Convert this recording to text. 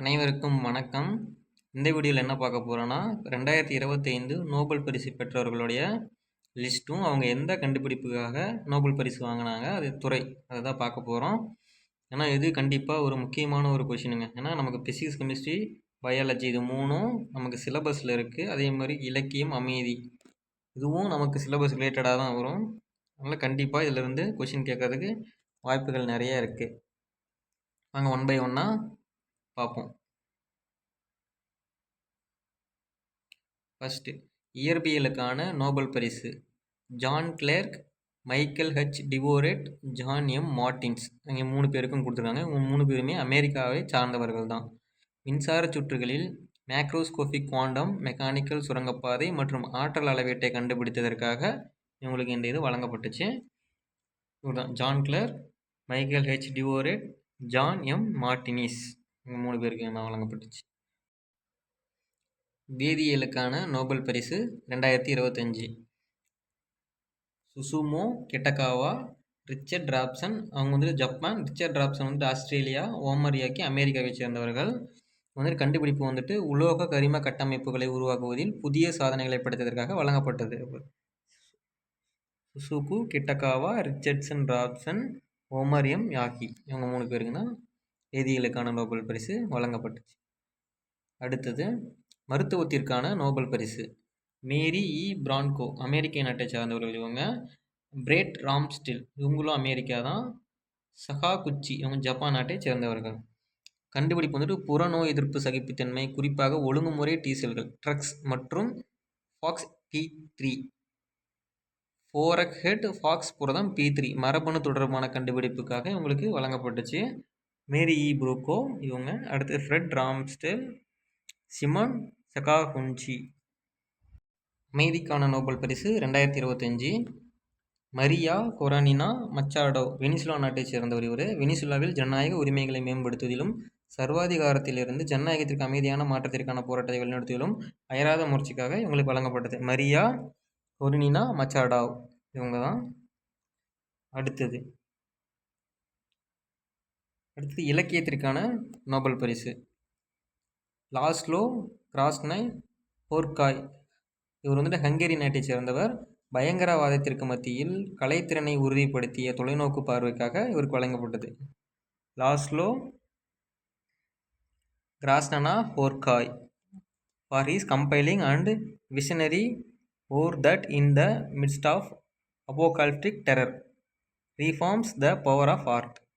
அனைவருக்கும் வணக்கம். இந்த வீடியோவில் என்ன பார்க்க போகிறோன்னா ரெண்டாயிரத்தி இருபத்தைந்து நோபல் பரிசு பெற்றவர்களுடைய லிஸ்ட்டும் அவங்க எந்த கண்டுபிடிப்புக்காக நோபல் பரிசு வாங்கினாங்க அது துறை. அதை தான் பார்க்க போகிறோம் ஏன்னா இது கண்டிப்பாக ஒரு முக்கியமான ஒரு கொஷினுங்க ஏன்னா நமக்கு பிசிக்ஸ் கெமிஸ்ட்ரி பயாலஜி இது மூணும் நமக்கு சிலபஸில் இருக்குது அதே மாதிரி இலக்கியம் அமைதி. இதுவும் நமக்கு சிலபஸ் ரிலேட்டடாக தான் வரும். அதனால் கண்டிப்பாக இதிலிருந்து கொஷின் கேட்கறதுக்கு வாய்ப்புகள் நிறைய இருக்குது நாங்கள் ஒன் பை ஒன்னாக பார்ப்போம். ஃபஸ்ட்டு இயற்பியலுக்கான நோபல் பரிசு. John Clarke Michael H Devoret John M Martinis இங்கே மூணு பேருக்கும் கொடுத்துருக்காங்க. இவங்க மூணு பேருமே அமெரிக்காவை சார்ந்தவர்கள் தான். மின்சார சுற்றுகளில் மேக்ரோஸ்கோபிக் குவாண்டம் மெக்கானிக்கல் சுரங்கப்பாதை மற்றும் ஆற்றல் அளவீட்டை கண்டுபிடித்ததற்காக இவங்களுக்கு இந்த இது வழங்கப்பட்டுச்சு. இவர் தான் John Clarke Michel H Devoret John M Martinis இவங்க மூணு பேருக்கு என்ன வழங்கப்பட்டுச்சு. வேதியியலுக்கான நோபல் பரிசு ரெண்டாயிரத்தி இருபத்தஞ்சி. சுசுமோ கெட்டகாவா ரிச்சர்ட் ராப்சன் அவங்க வந்துட்டு ஜப்பான் ரிச்சர்ட் ராப்சன் வந்துட்டு ஆஸ்திரேலியா ஓமரியாக்கி அமெரிக்காவை சேர்ந்தவர்கள். வந்துட்டு கண்டுபிடிப்பு வந்துட்டு உலோக கரிம கட்டமைப்புகளை உருவாக்குவதில் புதிய சாதனைகளை படைத்ததற்காக வழங்கப்பட்டது. Susumu Kitagawa Richardson Robson Omar Yaghi இவங்க மூணு பேருக்கு வேதியியலுக்கான நோபல் பரிசு வழங்கப்பட்டுச்சு. அடுத்தது மருத்துவத்திற்கான நோபல் பரிசு. மேரி இ. பிரான்கோ அமெரிக்க நாட்டை சார்ந்தவர்கள் இவங்க. பிரேட் ராம்ஸ்டில் இவங்களும் அமெரிக்கா தான். சஹா குச்சி இவங்க ஜப்பான் நாட்டை சேர்ந்தவர்கள். கண்டுபிடிப்பு வந்துட்டு புறநோய் எதிர்ப்பு சகிப்புத்தன்மை குறிப்பாக ஒழுங்குமுறை டீசல்கள் ட்ரக்ஸ் மற்றும் FOX P three. Forkhead FOX புரதம் பி த்ரீ. மரபணு தொடர்பான கண்டுபிடிப்புக்காக இவங்களுக்கு வழங்கப்பட்டுச்சு. மேரி இ புரோக்கோ இவங்க. அடுத்து ஃப்ரெட் ராம்ஸ்டெல் சிமன் சகாஹுன்ச்சி அமைதிக்கான நோபல் பரிசு ரெண்டாயிரத்தி இருபத்தஞ்சி. மரியா கொரானினா மச்சாடோ வெனிசுலா நாட்டைச் சேர்ந்தவர் இவர். வெனிசுலாவில் ஜனநாயக உரிமைகளை மேம்படுத்துவதிலும் சர்வாதிகாரத்திலிருந்து ஜனநாயகத்திற்கு அமைதியான மாற்றத்திற்கான போராட்டத்தை வழிநடத்துவதிலும் அயராத முயற்சிக்காக இவங்களுக்கு வழங்கப்பட்டது. மரியா கொரினினா மச்சாடாவ் இவங்க தான் அடுத்தது. அடுத்தது இலக்கியத்திற்கான நோபல் பரிசு. லாஸ்லோ கிராஸ்னை போர்காய் இவர் வந்துட்டு ஹங்கேரி நாட்டை சேர்ந்தவர். பயங்கரவாதத்திற்கு மத்தியில் கலைத்திறனை உறுதிப்படுத்திய தொலைநோக்கு பார்வைக்காக இவருக்கு வழங்கப்பட்டது. Laszlo Krasznahorkai for his compelling and visionary oeuvre that in the midst of apocalyptic terror. Reaffirms the power of art.